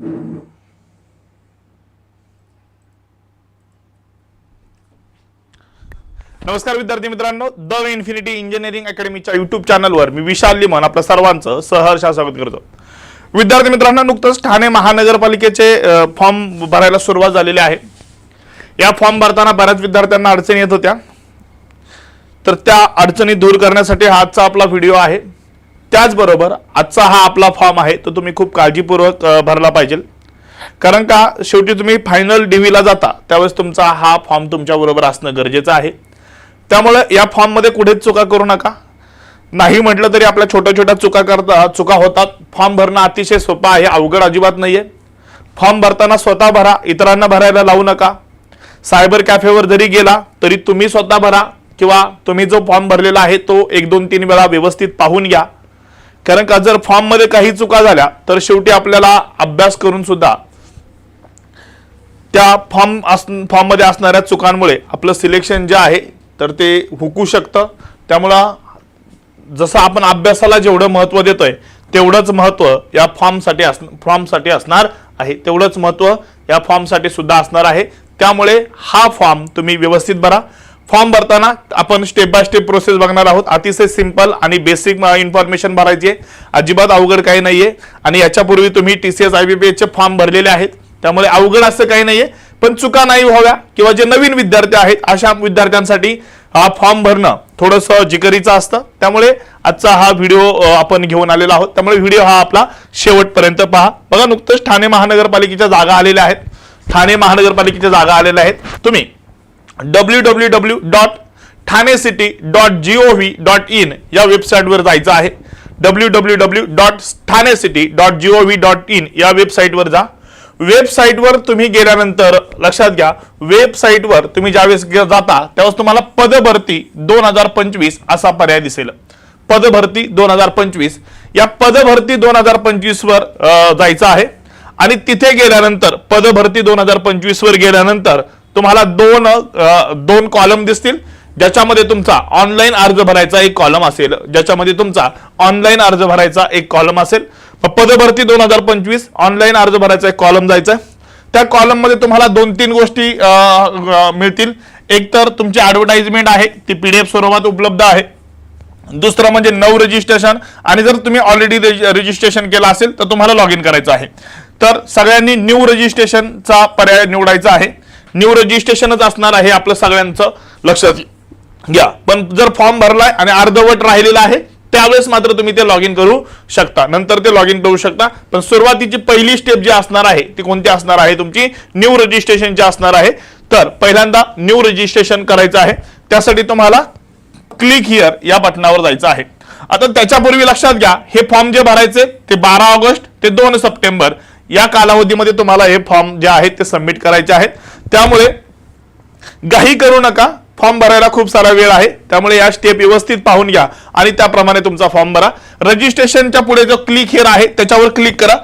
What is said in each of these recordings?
नमस्कार विद्यार्थी मित्रांनो द इन्फिनिटी इंजिनिअरिंग अकॅडमीच्या युट्यूब चॅनलवर मी विशाल लिमन आपलं सर्वांचं सहर्ष स्वागत करतो. विद्यार्थी मित्रांनो नुकतंच ठाणे महानगरपालिकेचे फॉर्म भरायला सुरुवात झालेली आहे. या फॉर्म भरताना बऱ्याच विद्यार्थ्यांना अडचणी येत होत्या. तर त्या अडचणी दूर करण्यासाठी हा आजचा आपला व्हिडिओ आहे. त्याचबरोबर आजचा हा आपला फॉर्म आहे तो तुम्ही खूप काळजीपूर्वक भरला पाहिजे. कारण का शेवटी तुम्ही फायनल डीव्हीला जाता त्यावेळेस तुमचा हा फॉर्म तुमच्याबरोबर असणं गरजेचं आहे. त्यामुळे या फॉर्ममध्ये कुठेच चुका करू नका. नाही म्हटलं तरी आपल्या छोट्या छोट्या चुका करता चुका होतात. फॉर्म भरणं अतिशय सोपं आहे अवघड अजिबात नाहीये. फॉर्म भरताना स्वतः भरा इतरांना भरायला लावू नका. सायबर कॅफेवर जरी गेला तरी तुम्ही स्वतः भरा किंवा तुम्ही जो फॉर्म भरलेला आहे तो एक दोन तीन वेळा व्यवस्थित पाहून घ्या. कारण का जर फॉर्ममध्ये काही चुका झाल्या तर शेवटी आपल्याला अभ्यास करून सुद्धा त्या फॉर्म अस फॉर्ममध्ये असणाऱ्या चुकांमुळे आपलं सिलेक्शन जे आहे तर ते हुकू शकतं. त्यामुळं जसं आपण अभ्यासाला जेवढं महत्त्व देतोय तेवढंच महत्त्व या फॉर्मसाठी अस फॉर्मसाठी असणार आहे. तेवढंच महत्त्व या फॉर्मसाठी सुद्धा असणार आहे. त्यामुळे हा फॉर्म तुम्ही व्यवस्थित भरा. फॉर्म भरताना आपण स्टेप बाय स्टेप प्रोसेस बघणार आहोत. अतिशय सिंपल आणि बेसिक इन्फॉर्मेशन भरायची आहे. अजिबात अवघड काही नाहीये. आणि याच्यापूर्वी तुम्ही T C S I B P एसचे फॉर्म भरलेले आहेत. त्यामुळे अवघड असं काही नाहीये. पण चुका नाही व्हाव्या किंवा जे नवीन विद्यार्थी आहेत अशा विद्यार्थ्यांसाठी हा फॉर्म भरणं थोडंसं जिकरीचं असतं. त्यामुळे आजचा हा व्हिडिओ आपण घेऊन आलेला आहोत. त्यामुळे व्हिडिओ हा आपला शेवटपर्यंत पहा. बघा नुकतंच ठाणे महानगरपालिकेच्या जागा आलेल्या आहेत. ठाणे महानगरपालिकेच्या जागा आलेल्या आहेत. तुम्ही W W W dot Thane city dot G O V dot in या वेबसाईटवर जायचं आहे. W W W dot Thane city dot G O V dot in या वेबसाईटवर जा. वेबसाईटवर तुम्ही गेल्यानंतर लक्षात घ्या वेबसाईटवर तुम्ही ज्यावेळेस जाता त्यावेळेस तुम्हाला पदभरती दोन हजार पंचवीस असा पर्याय दिसेल. पदभरती दोन हजार पंचवीस. या पदभरती दोन हजार पंचवीस वर जायचं आहे. आणि तिथे गेल्यानंतर पदभरती दोन हजार पंचवीस वर गेल्यानंतर तुम्हाला दोन दोन कॉलम दिसतील. ज्याच्यामध्ये तुमचा ऑनलाईन अर्ज भरायचा एक कॉलम असेल. ज्याच्यामध्ये तुमचा ऑनलाईन अर्ज भरायचा एक कॉलम असेल. पदभरती दोन हजार पंचवीस ऑनलाईन अर्ज भरायचा एक कॉलम जायचा. त्या कॉलममध्ये तुम्हाला दोन तीन गोष्टी मिळतील. एक तर तुमची ऍडव्हर्टाइजमेंट आहे. ती पीडीएफ स्वरूपात उपलब्ध आहे. दुसरं म्हणजे नऊ रजिस्ट्रेशन आणि जर तुम्ही ऑलरेडी रजिस्ट्रेशन केलं असेल तर तुम्हाला लॉग इन करायचं आहे. तर सगळ्यांनी न्यू रजिस्ट्रेशनचा पर्याय निवडायचा आहे. न्यू रजिस्ट्रेशनच असणार आहे आपलं सगळ्यांचं. लक्षात घ्या. पण जर फॉर्म भरलाय आणि अर्धवट राहिलेला आहे त्यावेळेस मात्र तुम्ही ते लॉग इन करू शकता. नंतर ते लॉग इन करू शकता. पण सुरुवातीची पहिली स्टेप जी असणार आहे ती कोणती असणार आहे? तुमची न्यू रजिस्ट्रेशनची असणार आहे. तर पहिल्यांदा न्यू रजिस्ट्रेशन करायचं आहे. त्यासाठी तुम्हाला क्लिक हिअर या बटनावर जायचं आहे. आता त्याच्यापूर्वी लक्षात घ्या हे फॉर्म जे भरायचे ते बारा ऑगस्ट ते दोन सप्टेंबर. या कालावधीमध्ये तुम्हाला हे फॉर्म जे आहेत ते सबमिट करायचे आहेत. त्यामुळे घाई करू नका. फॉर्म भरायला खूप सारा वेळ आहे. त्यामुळे या स्टेप व्यवस्थित पाहून घ्या आणि त्याप्रमाणे तुमचा फॉर्म भरा. रजिस्ट्रेशनच्या पुढे जो क्लिक हेर आहे त्याच्यावर क्लिक करा.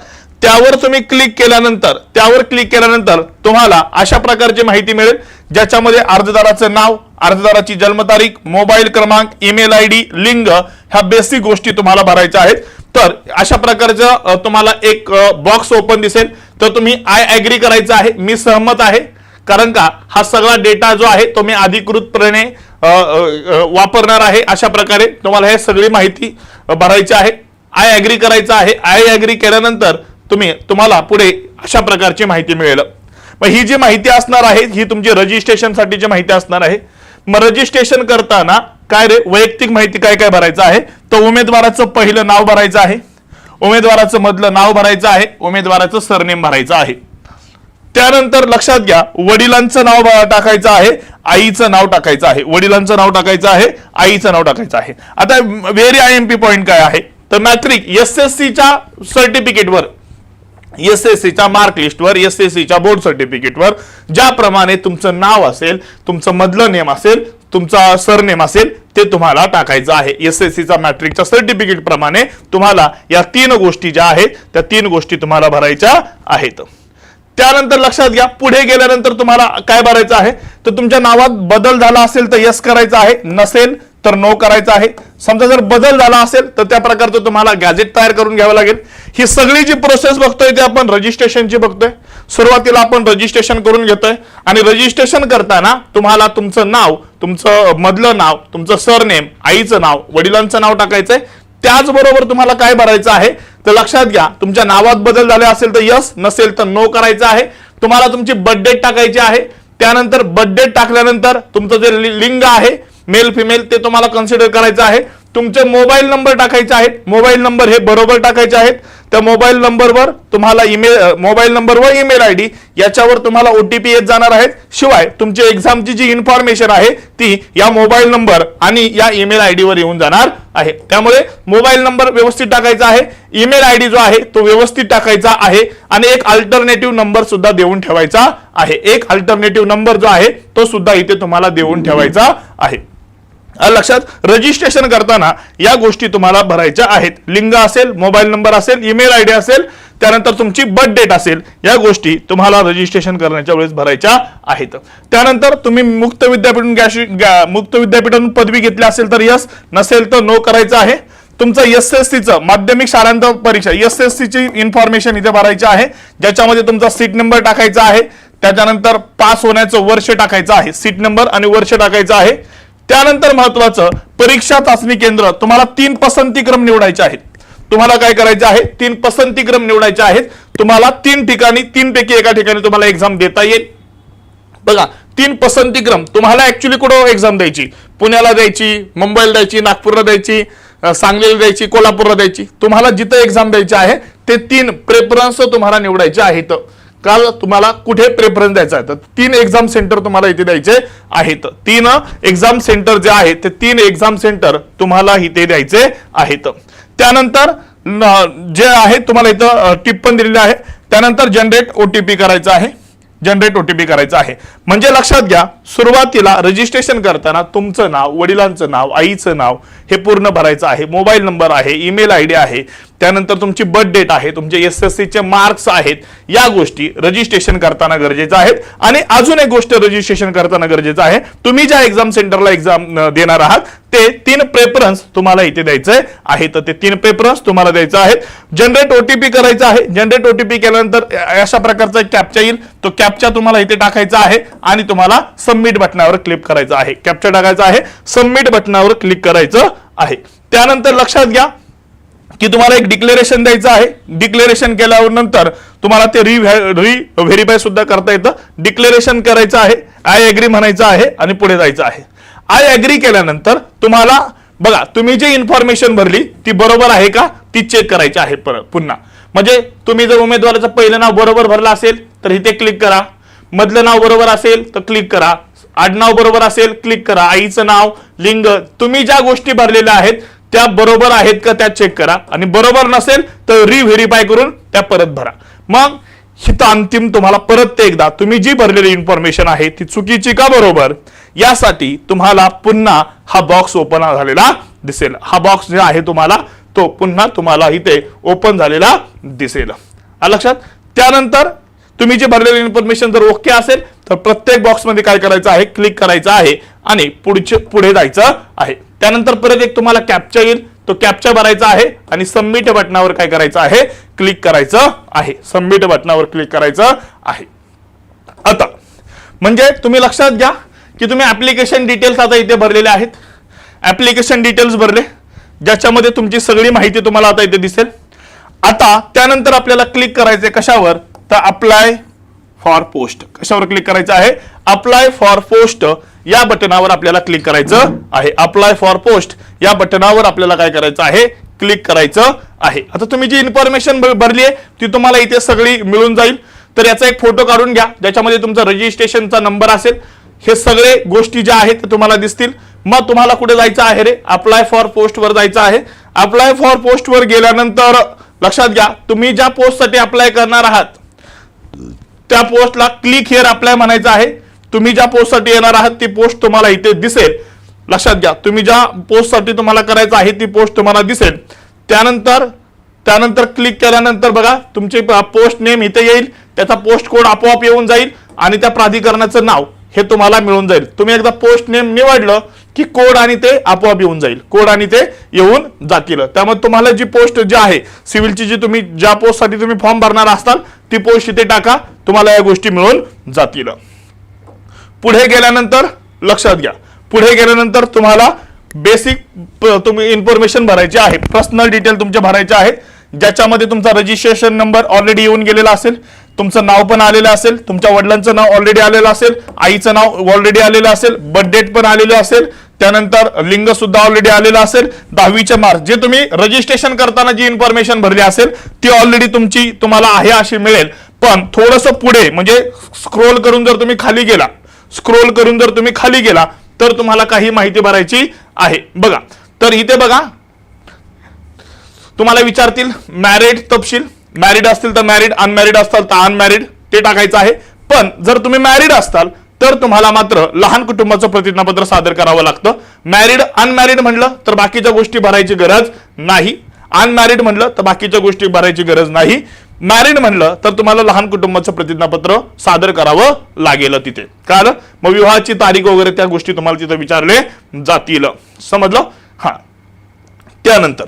त्यावर तुम्ही क्लिक केल्यानंतर त्यावर क्लिक केल्यानंतर तुम्हाला अशा प्रकारची माहिती मिळेल ज्याच्यामध्ये अर्जदाराचं नाव अर्जदाराची जन्मतारीख मोबाईल क्रमांक ईमेल आय डी लिंग ह्या बेसिक गोष्टी तुम्हाला भरायच्या आहेत. तर अशा प्रकारचं तुम्हाला एक बॉक्स ओपन दिसेल. तर तुम्ही आय ॲग्री करायचं आहे. मी सहमत आहे. कारण का? हा सगळा डेटा जो आहे तो मी अधिकृतपणे वापरणार आहे. अशा प्रकारे तुम्हाला हे सगळी माहिती भरायची आहे. आय ॲग्री करायचं आहे. आय ॲग्री केल्यानंतर तुम्ही तुम्हाला पुढे अशा प्रकारची माहिती मिळेल. मग ही जी माहिती असणार आहे ही तुमची रजिस्ट्रेशनसाठीची माहिती असणार आहे मग रजिस्ट्रेशन करताना काय रे वैयक्तिक माहिती काय काय भरायचं आहे? तर उमेदवाराचं पहिलं नाव भरायचं आहे. उमेदवाराचं मधलं नाव भरायचं आहे. उमेदवाराचं सरनेम भरायचं आहे. त्यानंतर लक्षात घ्या वडिलांचं नाव टाकायचं आहे आईचं नाव टाकायचं आहे. वडिलांचं नाव टाकायचं आहे आईचं नाव टाकायचं आहे. आता very I M P point काय आहे? तर मॅट्रिक एस एस सीच्या सर्टिफिकेटवर एसएससीच्या मार्कलिस्टवर एसएससीच्या एस बोर्ड सर्टिफिकेटवर ज्याप्रमाणे तुमचं नाव असेल तुमचं मधलं नेम असेल तुमचा सरनेम असेल ते तुम्हाला टाकायचं आहे. एस एस सीचा मॅट्रिकच्या सर्टिफिकेट प्रमाणे तुम्हाला या तीन गोष्टी ज्या आहेत त्या तीन गोष्टी तुम्हाला भरायच्या आहेत. त्यानंतर लक्षात घ्या पुढे गेल्यानंतर तुम्हाला काय भरायचं आहे? तर तुमच्या नावात बदल झाला असेल तर यस करायचं आहे नसेल तर नो करायचं आहे. समजा जर बदल झाला असेल तर त्या प्रकारचं तुम्हाला गॅजेट तयार करून घ्यावं लागेल. ही सगळी जी प्रोसेस बघतोय ती आपण रजिस्ट्रेशनची बघतोय. सुरुवातीला आपण रजिस्ट्रेशन करून घेतोय. आणि रजिस्ट्रेशन करताना तुम्हाला तुमचं नाव तुमचं मधलं नाव तुमचं सरनेम आईचं नाव वडिलांचं नाव टाकायचंय. त्याचबरोबर तुम्हाला काय भरायचं आहे? तर लक्षात घ्या तुमच्या नावात बदल झाले असेल तर यस नसेल तर नो करायचं आहे. तुम्हाला तुमची बर्थडेट टाकायची आहे. त्यानंतर बर्थडेट टाकल्यानंतर तुमचं जे लिंग आहे मेल फिमेल ते तुम्हाला कन्सिडर करायचं आहे. तुमचे मोबाईल नंबर टाकायचे आहेत. मोबाईल नंबर हे बरोबर टाकायचे आहेत. त्या मोबाईल नंबरवर तुम्हाला ईमेल मोबाईल नंबर व ईमेल आय डी याच्यावर तुम्हाला ओटीपी येत जाणार आहेत. शिवाय तुमची एक्झामची जी इन्फॉर्मेशन आहे ती या मोबाईल नंबर आणि या ईमेल आय डीवर येऊन जाणार आहे. त्यामुळे मोबाईल नंबर व्यवस्थित टाकायचा आहे. ईमेल आय डी जो आहे तो व्यवस्थित टाकायचा आहे आणि एक अल्टरनेटिव्ह नंबर सुद्धा देऊन ठेवायचा आहे. एक अल्टरनेटिव्ह नंबर जो आहे तो सुद्धा इथे तुम्हाला देऊन ठेवायचा आहे. लक्षात रजिस्ट्रेशन करताना या गोष्टी तुम्हाला भरायच्या आहेत. लिंग असेल मोबाईल नंबर असेल ईमेल आय डी असेल त्यानंतर तुमची बर्थ डेट असेल या गोष्टी तुम्हाला रजिस्ट्रेशन करण्याच्या वेळेस भरायच्या आहेत. त्यानंतर तुम्ही मुक्त विद्यापीठून मुक्त विद्यापीठातून पदवी घेतली असेल तर यस नसेल तर नो करायचं आहे. तुमचं एस एस सीचं माध्यमिक शाळांत परीक्षा एस एस ची इन्फॉर्मेशन इथे भरायची आहे. ज्याच्यामध्ये तुमचा सीट नंबर टाकायचा आहे. त्याच्यानंतर पास होण्याचं वर्ष टाकायचं आहे. सीट नंबर आणि वर्ष टाकायचं आहे. त्यानंतर महत्वाचं परीक्षा चाचणी केंद्र. तुम्हाला तीन पसंतीक्रम निवडायचे आहेत. तुम्हाला काय करायचं आहे? तीन पसंतीक्रम निवडायचे आहेत. तुम्हाला तीन ठिकाणी तीन पैकी एका ठिकाणी तुम्हाला एक्झाम देता येईल. बघा तीन पसंतीक्रम. तुम्हाला ऍक्च्युली कुठं एक्झाम द्यायची? पुण्याला द्यायची मुंबईला द्यायची नागपूरला द्यायची सांगलीला द्यायची कोल्हापूरला द्यायची. तुम्हाला जिथं एक्झाम द्यायची आहे ते तीन प्रेफरन्स तुम्हाला निवडायचे आहेत. काल तुम्हाला कुठे प्रेफरन्स द्यायचा आहे? तर तीन एक्झाम सेंटर तुम्हाला इथे द्यायचे आहेत. तीन एक्झाम सेंटर जे आहेत ते तीन एक्झाम सेंटर तुम्हाला इथे द्यायचे आहेत. त्यानंतर जे आहे तुम्हाला इथं टिप्पण टिप पण दिलेली आहे. त्यानंतर जनरेट ओटीपी करायचं आहे. जनरेट ओटीपी करायचं आहे. म्हणजे लक्षात घ्या सुरुवातीला रजिस्ट्रेशन करताना तुमचं नाव वडिलांचं नाव आईचं नाव हे पूर्ण भरायचं आहे. मोबाईल नंबर आहे ईमेल आय डी आहे. त्यानंतर तुमची बर्थ डेट आहे तुमचे एस एस चे मार्क्स आहेत या गोष्टी रजिस्ट्रेशन करताना गरजेचं आहेत. आणि अजून एक गोष्ट रजिस्ट्रेशन करताना गरजेचं आहे तुम्ही ज्या एक्झाम सेंटरला एक्झाम देणार आहात ते तीन प्रेफरन्स तुम्हाला इथे द्यायचे आहे तर ते तीन प्रेफरन्स तुम्हाला द्यायचं आहे जनरेट ओटीपी करायचं आहे. जनरेट ओटीपी केल्यानंतर अशा प्रकारचा कॅप्चा येईल. तो कॅप्चा तुम्हाला इथे टाकायचा आहे आणि तुम्हाला सबमिट बटनावर क्लिक करायचं आहे. कॅप्चा टाकायचा आहे सबमिट बटनावर क्लिक करायचं आहे. त्यानंतर लक्षात घ्या की तुम्हाला एक डिक्लेरेशन द्यायचं आहे. डिक्लेरेशन केल्यावर नंतर तुम्हाला ते री री व्हेरीफाय सुद्धा करता येतं. डिक्लेरेशन करायचं आहे आय अग्री म्हणायचं आहे आणि पुढे जायचं आहे. आय अग्री केल्यानंतर तुम्हाला बघा तुम्ही जी इन्फॉर्मेशन भरली ती बरोबर आहे का? ती चेक करायची आहे परत पुन्हा. म्हणजे तुम्ही जर उमेदवाराचं पहिलं नाव बरोबर भरलं असेल तर इथे क्लिक करा. मधलं नाव बरोबर असेल तर क्लिक करा. आडनाव बरोबर असेल क्लिक करा. आईचं नाव लिंग तुम्ही ज्या गोष्टी भरलेल्या आहेत त्या बरोबर आहेत का त्या चेक करा. आणि बरोबर नसेल तर रिव्हेरीफाय करून त्या परत भरा. मग हिथं अंतिम तुम्हाला परत ते एकदा तुम्ही जी भरलेली इन्फॉर्मेशन आहे ती चुकीची का बरोबर? यासाठी तुम्हाला पुन्हा हा बॉक्स ओपन झालेला दिसेल. हा बॉक्स जे आहे तुम्हाला तो पुन्हा तुम्हाला इथे ओपन झालेला दिसेल. लक्षात? त्यानंतर तुम्ही जे भरलेली इन्फॉर्मेशन जर ओके असेल तर प्रत्येक बॉक्समध्ये काय करायचं आहे? क्लिक करायचं आहे आणि पुढचे पुढे जायचं आहे. त्यानंतर परत एक तुम्हाला कॅप्चर येईल. तो कॅप्चर भरायचा आहे आणि सबमिट बटनावर काय करायचं आहे? क्लिक करायचं आहे. सबमिट बटनावर क्लिक करायचं आहे. आता म्हणजे तुम्ही लक्षात घ्या की तुम्ही ऍप्लिकेशन डिटेल्स आता इथे भरलेले आहेत. ऍप्लिकेशन डिटेल्स भरले ज्याच्यामध्ये तुमची सगळी माहिती तुम्हाला आता इथे दिसेल. आता त्यानंतर आपल्याला क्लिक करायचंय कशावर? तर अप्लाय फॉर पोस्ट कशावर क्लिक करायचं आहे? अप्लाय फॉर पोस्ट या बटनावर आपल्याला क्लिक करायचं आहे. अप्लाय फॉर पोस्ट या बटनावर आपल्याला काय करायचं आहे? क्लिक करायचं आहे. आता तुम्ही जी इन्फॉर्मेशन भरली आहे ती तुम्हाला इथे सगळी मिळून जाईल. तर याचा एक फोटो काढून घ्या. ज्याच्यामध्ये तुमचा रजिस्ट्रेशनचा नंबर असेल. हे सगळे गोष्टी ज्या आहेत तुम्हाला दिसतील. मग तुम्हाला कुठे जायचं आहे रे? अप्लाय फॉर पोस्ट वर जायचं आहे. अप्लाय फॉर पोस्ट वर गेल्यानंतर लक्षात घ्या तुम्ही ज्या पोस्टसाठी अप्लाय करणार आहात त्या पोस्टला क्लिक हिअर अप्लाय म्हणायचं आहे. तुम्ही ज्या पोस्टसाठी येणार आहात ती पोस्ट तुम्हाला इथे दिसेल. लक्षात घ्या तुम्ही ज्या पोस्टसाठी तुम्हाला करायचं आहे ती पोस्ट तुम्हाला दिसेल. त्यानंतर त्यानंतर क्लिक केल्यानंतर बघा तुमचे पोस्ट नेम इथे येईल त्याचा पोस्ट कोड आपोआप येऊन जाईल आणि त्या प्राधिकरणाचं नाव हे तुम्हाला मिळून जाईल. तुम्ही एकदा पोस्ट नेम निवडलं की कोड आणि ते आपोआप येऊन जाईल. कोड आणि ते येऊन जातील. त्यामुळे तुम्हाला जी पोस्ट जी आहे सिव्हिलची जी तुम्ही ज्या पोस्टसाठी तुम्ही फॉर्म भरणार असाल ती पोस्ट इथे टाका तुम्हाला या गोष्टी मिळून जातील. पुढे गेल्यानंतर लक्षात घ्या. पुढे गेल्यानंतर तुम्हाला बेसिक तुम्ही इन्फॉर्मेशन भरायची आहे. पर्सनल डिटेल तुमच्या भरायचे आहेत. ज्याच्यामध्ये तुमचा रजिस्ट्रेशन नंबर ऑलरेडी येऊन गेलेला असेल. तुमचं नाव पण आलेलं असेल. तुमच्या वडिलांचं नाव ऑलरेडी आलेलं असेल. आईचं नाव ऑलरेडी आलेलं असेल. बर्थ डेट पण आलेलं असेल. त्यानंतर लिंग सुद्धा ऑलरेडी आलेलं असेल. दहावीचे मार्क जे तुम्ही रजिस्ट्रेशन करताना जी इन्फॉर्मेशन भरली असेल ती ऑलरेडी तुमची तुम्हाला आहे अशी मिळेल. पण थोडंसं पुढे म्हणजे स्क्रोल करून जर तुम्ही खाली गेला स्क्रोल करून जर तुम्ही खाली गेला तर तुम्हाला काही माहिती भरायची आहे. बघा तर इथे बघा. तुम्हाला विचारतील मॅरिड तपशील. मॅरिड असतील तर मॅरिड अनमॅरिड असताल तर अनमॅरिड ते टाकायचं आहे. पण जर तुम्ही मॅरिड असताल तर तुम्हाला मात्र लहान कुटुंबाचं प्रतिज्ञापत्र सादर करावं लागतं. मॅरिड अनमॅरिड म्हणलं तर बाकीच्या गोष्टी भरायची गरज नाही. अनमॅरिड म्हणलं तर बाकीच्या गोष्टी भरायची गरज नाही. मॅरिड म्हणलं तर तुम्हाला लहान कुटुंबाचं प्रतिज्ञापत्र सादर करावं लागेल तिथे. कारण मग विवाहाची तारीख वगैरे त्या गोष्टी तुम्हाला तिथे विचारले जातील. समजलं? हा. त्यानंतर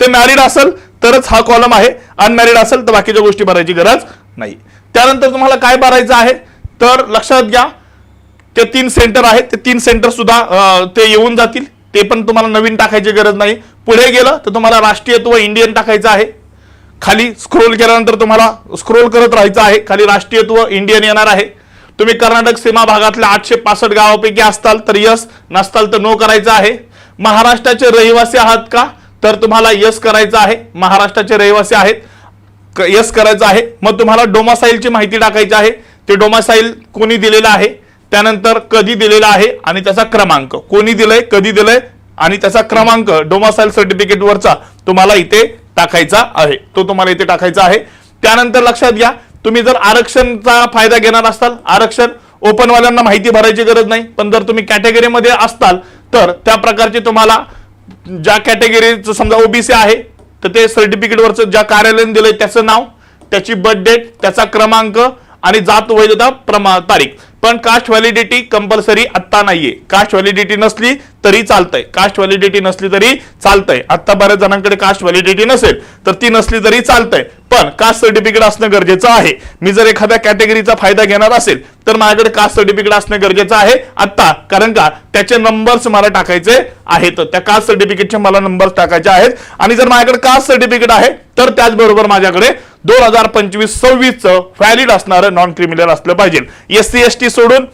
ते मॅरिड असेल तरच हा कॉलम आहे. अनमॅरिड असेल तर बाकीच्या गोष्टी भरायची गरज नाही. त्यानंतर तुम्हाला काय भरायचं आहे? तर लक्षात घ्या ते तीन सेंटर आहेत. ते तीन सेंटर सुद्धा ते येऊन जातील. ते पण तुम्हाला नवीन टाकायची गरज नाही. पुढे गेलं तर तुम्हाला राष्ट्रीयत्व इंडियन टाकायचं आहे. खाली स्क्रोल केल्यानंतर तुम्हाला स्क्रोल करत राहायचं आहे. खाली राष्ट्रीयत्व इंडियन येणार आहे. तुम्ही कर्नाटक सीमा भागातल्या आठशे पासष्ट गावापैकी असताल तर यस नसताल तर नो करायचं आहे. महाराष्ट्राचे रहिवासी आहात का? तर तुम्हाला यस करायचं आहे. महाराष्ट्राचे रहिवासी आहेत क- यस करायचं आहे. मग तुम्हाला डोमासाईलची माहिती टाकायची आहे. ते डोमासाईल कोणी दिलेलं आहे? त्यानंतर कधी दिलेलं आहे? आणि त्याचा क्रमांक. कोणी दिलंय कधी दिलंय? आणि त्याचा क्रमांक डोमासाईल सर्टिफिकेटवरचा तुम्हाला इथे टाकायचा आहे. तो तुम्हाला इथे टाकायचा आहे. त्यानंतर लक्षात घ्या तुम्ही जर आरक्षणचा फायदा घेणार असाल आरक्षण ओपन वाल्यांना माहिती भरायची गरज नाही पण जर तुम्ही कॅटेगरीमध्ये असताल तर त्या प्रकारची तुम्हाला ज्या कॅटेगरीचं समजा ओबीसी आहे तर ते सर्टिफिकेट वरचं ज्या कार्यालयाने दिलंय त्याचं नाव त्याची बर्थ डेट त्याचा क्रमांक आणि जात वैधता प्रमा तारीख. पण कास्ट व्हॅलिडिटी कंपल्सरी आत्ता नाहीये. कास्ट व्हॅलिडिटी नसली तरी चालतंय. कास्ट व्हॅलिडिटी नसली तरी चालतंय. आत्ता बऱ्याच जणांकडे कास्ट व्हॅलिडिटी नसेल तर ती नसली तरी चालतंय. पण कास्ट सर्टिफिकेट असणं गरजेचं आहे. मी जर एखाद्या कॅटेगरीचा फायदा घेणार असेल तर माझ्याकडे कास्ट सर्टिफिकेट असणं गरजेचं आहे आत्ता. कारण का? त्याचे नंबर्स मला टाकायचे आहेत. त्या कास्ट सर्टिफिकेटचे मला नंबर्स टाकायचे आहेत. आणि जर माझ्याकडे कास्ट सर्टिफिकेट आहे तर त्याचबरोबर माझ्याकडे दोन हजार पंचवीस सव्वीसचं व्हॅलिड असणारं नॉन क्रिमिनल असलं पाहिजे. एस सी एस टी सोडून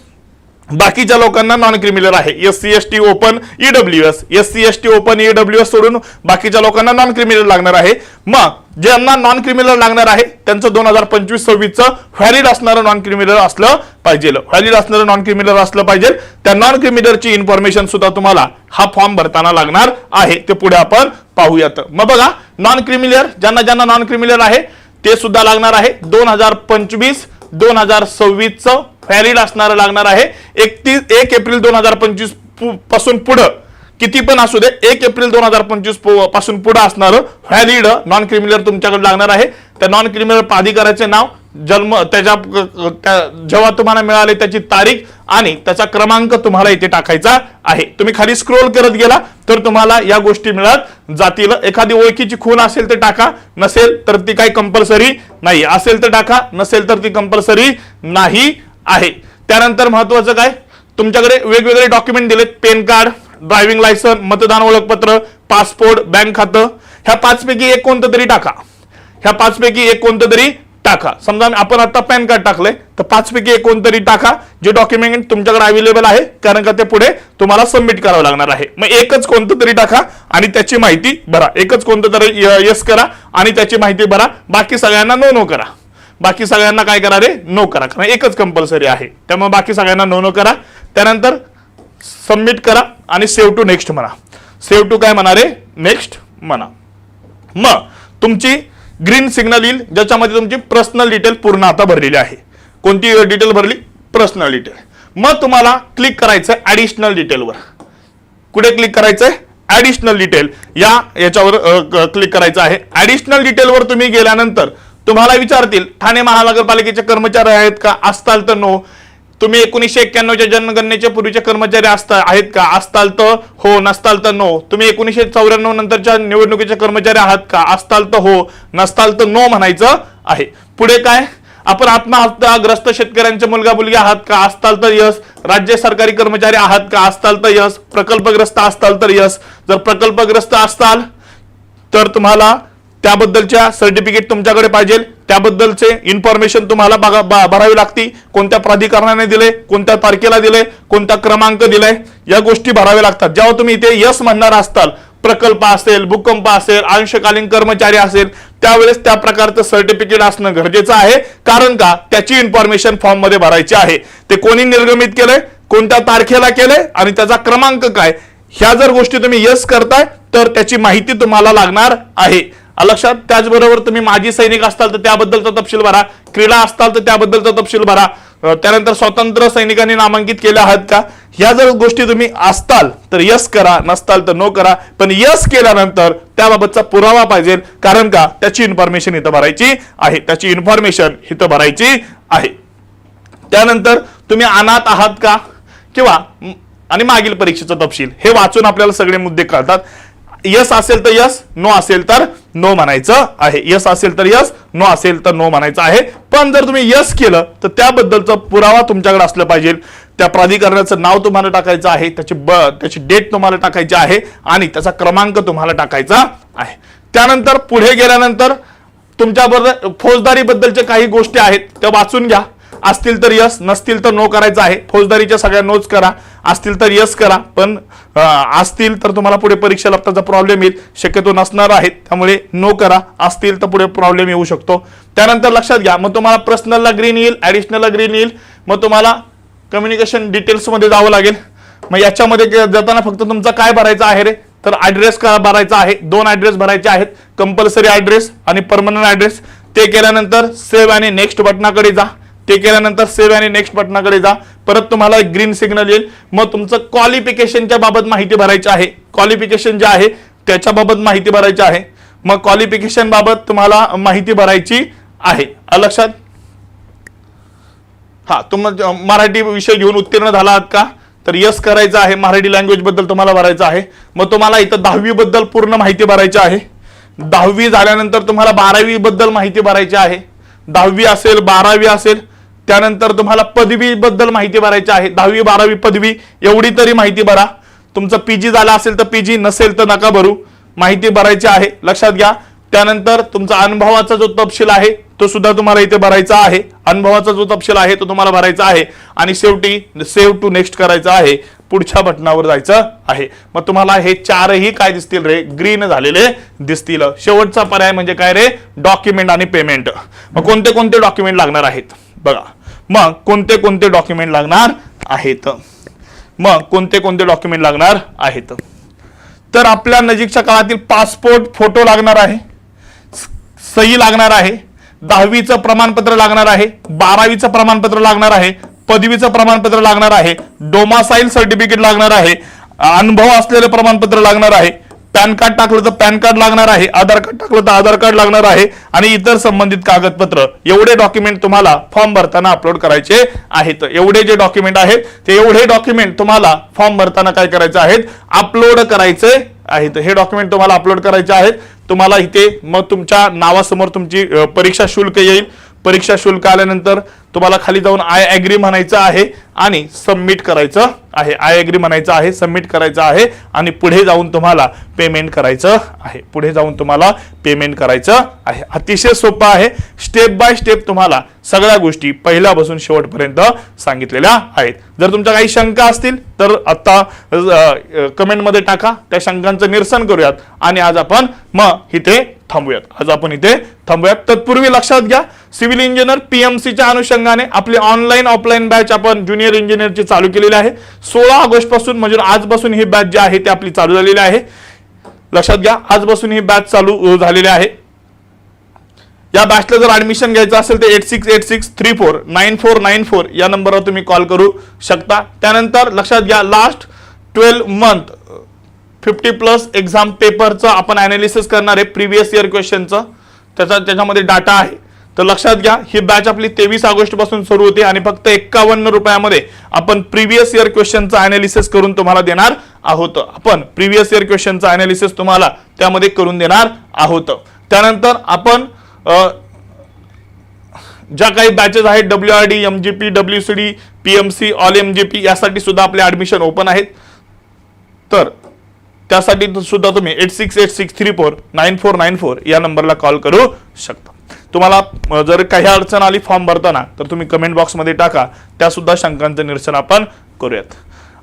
बाकीच्या लोकांना नॉन क्रिमिनल आहे S C S T open E W S S C S T open E W S सोडून बाकीच्या लोकांना नॉन क्रिमिनल लागणार आहे. मग ज्यांना नॉन क्रिमिनल लागणार आहे त्यांचं दोन हजार पंचवीस सव्वीसचं व्हॅलिड असणारं नॉन क्रिमिनल असलं पाहिजे. व्हॅलिड असणारं नॉन क्रिमिनल असलं पाहिजे. त्या नॉन क्रिमिनलची इन्फॉर्मेशन सुद्धा तुम्हाला हा फॉर्म भरताना लागणार आहे. ते पुढे आपण पाहूयात. मग बघा नॉन क्रिमिनल ज्यांना ज्यांना नॉन क्रिमिनल आहे ते सुद्धा लागणार आहे. दोन हजार पंचवीस दोन हजार सव्वीसचं व्हॅलिड असणारं लागणार आहे. एकतीस एक एप्रिल दोन हजार पंचवीसपासून पुढं किती पण असू दे एक एप्रिल दोन हजार पंचवीसपासून पुढे असणारं व्हॅलिड नॉन क्रिमिनल तुमच्याकडे लागणार आहे. त्या नॉन क्रिमिनल प्राधिकाराचे नाव जन्म त्याच्या जेव्हा तुम्हाला मिळाले त्याची तारीख आणि त्याचा क्रमांक तुम्हाला इथे टाकायचा आहे. तुम्ही खाली स्क्रोल करत गेला तर तुम्हाला या गोष्टी मिळत. जातील एखादी ओळखीची खून असेल तर टाका. नसेल तर ती काही कंपल्सरी नाही. असेल तर टाका नसेल तर ती कंपल्सरी नाही. आहे. त्यानंतर महत्वाचं काय? तुमच्याकडे वेगवेगळे डॉक्युमेंट दिलेत. पेन कार्ड ड्रायव्हिंग लायसन मतदान ओळखपत्र पासपोर्ट बँक खातं. ह्या पाचपैकी एक कोणतं तरी टाका. ह्या पाचपैकी एक कोणतं तरी टाका. समजा आपण आता पॅन कार्ड टाकलंय. तर पाचपैकी एक कोणतरी टाका. जे डॉक्युमेंट तुमच्याकडे अवेलेबल आहे. कारण का ते पुढे तुम्हाला सबमिट करावं लागणार आहे. मग एकच कोणतं तरी टाका आणि त्याची माहिती भरा. एकच कोणतं तरी यस करा आणि त्याची माहिती भरा. बाकी सगळ्यांना नो नो करा. बाकी सगळ्यांना काय करा रे? नो करा. कारण एकच कंपल्सरी आहे. त्यामुळे बाकी सगळ्यांना नो नो करा. त्यानंतर सबमिट करा आणि सेव्ह टू नेक्स्ट म्हणा. सेव्ह टू काय म्हणा रे? नेक्स्ट म्हणा. मग तुमची ग्रीन सिग्नल येईल ज्याच्यामध्ये तुमची पर्सनल डिटेल पूर्ण आता भरलेली आहे. कोणती डिटेल भरली? पर्सनल डिटेल मग तुम्हाला क्लिक करायचं ऍडिशनल डिटेलवर कुठे क्लिक करायचंय? ऍडिशनल डिटेल या याच्यावर क्लिक करायचं आहे. ऍडिशनल डिटेलवर तुम्ही गेल्यानंतर तुम्हाला विचारतील ठाणे महानगरपालिकेचे कर्मचारी आहेत का? असताल तर नो तुम्ही एकोणीसशे एक्क्याण्णवच्या जनगणनेच्या पूर्वीचे कर्मचारी असता आहेत का? असताल तर हो नसताल तर नो तुम्ही एकोणीसशे चौऱ्याण्णव नंतरच्या निवडणुकीचे कर्मचारी आहात का? असताल तर हो नसताल तर नो म्हणायचं आहे. पुढे काय? आपण आत्महत्याग्रस्त शेतकऱ्यांचे मुलगा मुलगी आहात का? असताल तर यस राज्य सरकारी कर्मचारी आहात का? असताल तर यस प्रकल्पग्रस्त असताल तर यस जर प्रकल्पग्रस्त असताल तर तुम्हाला त्याबद्दलच्या सर्टिफिकेट तुमच्याकडे पाहिजे. त्याबद्दलचे इन्फॉर्मेशन तुम्हाला भरावी लागती. कोणत्या प्राधिकरणाने दिले कोणत्या तारखेला दिले कोणता क्रमांक दिलाय या गोष्टी भराव्या लागतात. जेव्हा तुम्ही इथे यस म्हणणार असताल प्रकल्प असेल भूकंप असेल अंशकालीन कर्मचारी असेल त्यावेळेस त्या प्रकारचं सर्टिफिकेट असणं गरजेचं आहे. कारण का? त्याची इन्फॉर्मेशन फॉर्ममध्ये भरायची आहे. ते कोणी निर्गमित केलंय कोणत्या तारखेला केलंय आणि त्याचा क्रमांक काय? ह्या जर गोष्टी तुम्ही यस करताय तर त्याची माहिती तुम्हाला लागणार आहे. लक्षात? त्याचबरोबर तुम्ही माजी सैनिक असताल तर त्याबद्दलचा तपशील भरा. क्रीडा असताल तर त्याबद्दलचा तपशील भरा. त्यानंतर स्वतंत्र सैनिकांनी नामांकित केल्या आहात का? ह्या जर गोष्टी तुम्ही असताल तर यस करा नसताल तर नो करा. पण यस केल्यानंतर त्याबाबतचा पुरावा पाहिजे. कारण का? त्याची इन्फॉर्मेशन इथं भरायची आहे. त्याची इन्फॉर्मेशन इथं भरायची आहे. त्यानंतर तुम्ही अनाथ आहात का? किंवा आणि मागील परीक्षेचा तपशील. हे वाचून आपल्याला सगळे मुद्दे कळतात. यस असेल तर यस नो असेल तर नो म्हणायचं आहे. यस असेल तर यस नो असेल तर नो म्हणायचं आहे. पण जर तुम्ही यस केलं तर त्याबद्दलचा पुरावा तुमच्याकडे असलं पाहिजे. त्या प्राधिकरणाचं नाव तुम्हाला टाकायचं आहे त्याची ब त्याची डेट तुम्हाला टाकायची आहे आणि त्याचा क्रमांक तुम्हाला टाकायचा आहे. त्यानंतर पुढे गेल्यानंतर तुमच्याबरोबर फौजदारीबद्दलच्या काही गोष्टी आहेत त्या वाचून घ्या. असतील तर यस नसतील तर नो करायचं आहे. फौजदारीच्या सगळ्या नोच करा. असतील तर यस करा पण असतील तर तुम्हाला पुढे परीक्षेला लपताचा प्रॉब्लेम येईल. शक्यतो नसणार आहेत त्यामुळे नो करा. असतील तर पुढे प्रॉब्लेम येऊ शकतो. त्यानंतर लक्षात घ्या मग तुम्हाला पर्सनलला ग्रीन येईल ॲडिशनलला ग्रीन येईल. मग तुम्हाला कम्युनिकेशन डिटेल्समध्ये जावं लागेल. मग याच्यामध्ये जाताना फक्त तुमचा काय भरायचं आहे रे? तर ॲड्रेस का भरायचा आहे? दोन ॲड्रेस भरायचे आहेत. कंपल्सरी ॲड्रेस आणि परमनंट ॲड्रेस ते केल्यानंतर सेव्ह आणि नेक्स्ट बटनाकडे जा. ते केल्यानंतर सेव्ह आणि नेक्स्ट बटनाकडे जा. परत तुम्हाला एक ग्रीन सिग्नल येईल. मग तुमचं क्वालिफिकेशनच्या बाबत माहिती भरायची आहे. क्वालिफिकेशन जे आहे त्याच्याबाबत माहिती भरायची आहे. मग क्वालिफिकेशन बाबत तुम्हाला माहिती भरायची आहे. लक्षात? हा तुम मराठी विषय घेऊन उत्तीर्ण झाला आहात का? तर यस करायचं आहे. मराठी लँग्वेजबद्दल तुम्हाला भरायचं आहे. मग तुम्हाला इथं दहावी बद्दल पूर्ण माहिती भरायची आहे. दहावी झाल्यानंतर तुम्हाला बारावी बद्दल माहिती भरायची आहे. दहावी असेल बारावी असेल त्यानंतर तुम्हाला पदवीबद्दल माहिती भरायची आहे. दहावी बारावी पदवी एवढी तरी माहिती भरा. तुमचं पीजी झाला असेल तर पीजी नसेल तर नका भरू. माहिती भरायची आहे लक्षात घ्या. त्यानंतर तुमचा अनुभवाचा जो तपशील आहे तो सुद्धा तुम्हाला इथे भरायचा आहे. अनुभवाचा जो तपशील आहे तो तुम्हाला भरायचा आहे. आणि शेवटी सेव्ह टू नेक्स्ट करायचा आहे. पुढच्या बटनावर जायचं आहे. मग तुम्हाला हे चारही काय दिसतील रे? ग्रीन झालेले दिसतील. शेवटचा पर्याय म्हणजे काय रे? डॉक्युमेंट आणि पेमेंट. मग कोणते कोणते डॉक्युमेंट लागणार आहेत? बघा. मग कोणते कोणते डॉक्युमेंट लागणार आहेत? मग कोणते कोणते डॉक्युमेंट लागणार आहेत? तर आपल्या नजीकच्या काळातील पासपोर्ट फोटो लागणार आहे. सही लागणार आहे. दहावीचं प्रमाणपत्र लागणार आहे. बारावीचं प्रमाणपत्र लागणार आहे. पदवीचं प्रमाणपत्र लागणार आहे. डोमासाईल सर्टिफिकेट लागणार आहे. अनुभव असलेलं प्रमाणपत्र लागणार आहे. पॅन कार्ड टाकलं तर पॅन कार्ड लागणार आहे आधार कार्ड टाकलं तर आधार कार्ड लागणार आहे आणि इतर संबंधित कागदपत्र. एवढे डॉक्युमेंट तुम्हाला फॉर्म भरताना अपलोड करायचे आहेत. एवढे जे डॉक्युमेंट आहेत ते एवढे डॉक्युमेंट तुम्हाला फॉर्म भरताना काय करायचे आहेत? अपलोड करायचे आहेत. हे डॉक्युमेंट तुम्हाला अपलोड करायचे आहेत. तुम्हाला इथे मग तुमच्या नावासमोर तुमची परीक्षा शुल्क येईल. परीक्षा शुल्क आल्यानंतर तुम्हाला खाली जाऊन आय ॲग्री म्हणायचं आहे आणि सबमिट करायचं आहे. आय ॲग्री म्हणायचं आहे सबमिट करायचं आहे आणि पुढे जाऊन तुम्हाला पेमेंट करायचं आहे. पुढे जाऊन तुम्हाला पेमेंट करायचं आहे. अतिशय सोपं आहे. स्टेप बाय स्टेप तुम्हाला सगळ्या गोष्टी पहिल्यापासून शेवटपर्यंत सांगितलेल्या आहेत. जर तुमच्या काही शंका असतील तर आत्ता कमेंटमध्ये टाका. त्या शंकांचं निरसन करूयात. आणि आज आपण मग इथे थांबूयात. आज आपण इथे थांबूयात. तत्पूर्वी लक्षात घ्या सिव्हिल इंजिनियर पीएमसीच्या अनुषंगाने आपली ऑनलाईन ऑफलाईन बॅच आपण ज्युनियर इंजिनियरची चालू केलेली आहे. सोळा ऑगस्टपासून म्हणजे आजपासून ही बॅच जी आहे ती आपली चालू झालेली आहे. लक्षात घ्या आजपासून ही बॅच चालू झालेली आहे. या बॅचला जर ऍडमिशन घ्यायचं असेल तर eight six eight six three four nine four nine four या नंबरवर तुम्ही कॉल करू शकता. त्यानंतर लक्षात घ्या last twelve month fifty plus exam पेपरचं आपण अनालिसिस करणार आहे प्रिव्हियस इयर क्वेश्चनचं त्याचा त्याच्यामध्ये डाटा आहे. तर लक्षात घ्या ही बॅच आपली तेवीस ऑगस्टपासून सुरू होते आणि फक्त एक्कावन्न रुपयामध्ये आपण प्रिव्हियस इयर क्वेश्चनचं अनालिसिस करून तुम्हाला देणार आहोत. आपण प्रिव्हियस इयर क्वेश्चनचं अनालिसिस तुम्हाला त्यामध्ये करून देणार आहोत. त्यानंतर आपण ज्या काही बॅचेस आहेत W R D M G P W C D P M C all M G P यासाठी सुद्धा आपले ऍडमिशन ओपन आहेत. तर त्यासाठी सुद्धा तुम्ही eight six eight six three four nine four nine four या नंबरला कॉल करू शकता. तुम्हाला जर काही अडचण आली फॉर्म भरताना तर तुम्ही कमेंट बॉक्समध्ये टाका. त्या सुद्धा शंकांचं निरसन आपण करूयात.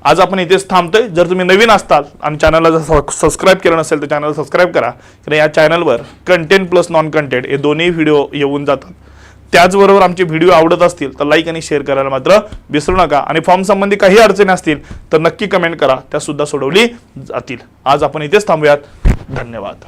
आज आपण इथेच थांबतोय. जर तुम्ही नवीन असताल आणि चॅनलला जर सबस्क्राईब केलं नसेल तर चॅनल सबस्क्राईब करा. कारण या चॅनलवर कंटेंट प्लस नॉन कंटेंट हे दोन्ही व्हिडिओ येऊन जातात. त्याचबरोबर आमचे व्हिडिओ आवडत असतील तर लाईक आणि शेअर करायला मात्र विसरू नका. आणि फॉर्म संबंधी काही अडचणी असतील तर नक्की कमेंट करा. त्या सुद्धा सोडवली जातील. आज आपण इथेच थांबूयात. धन्यवाद.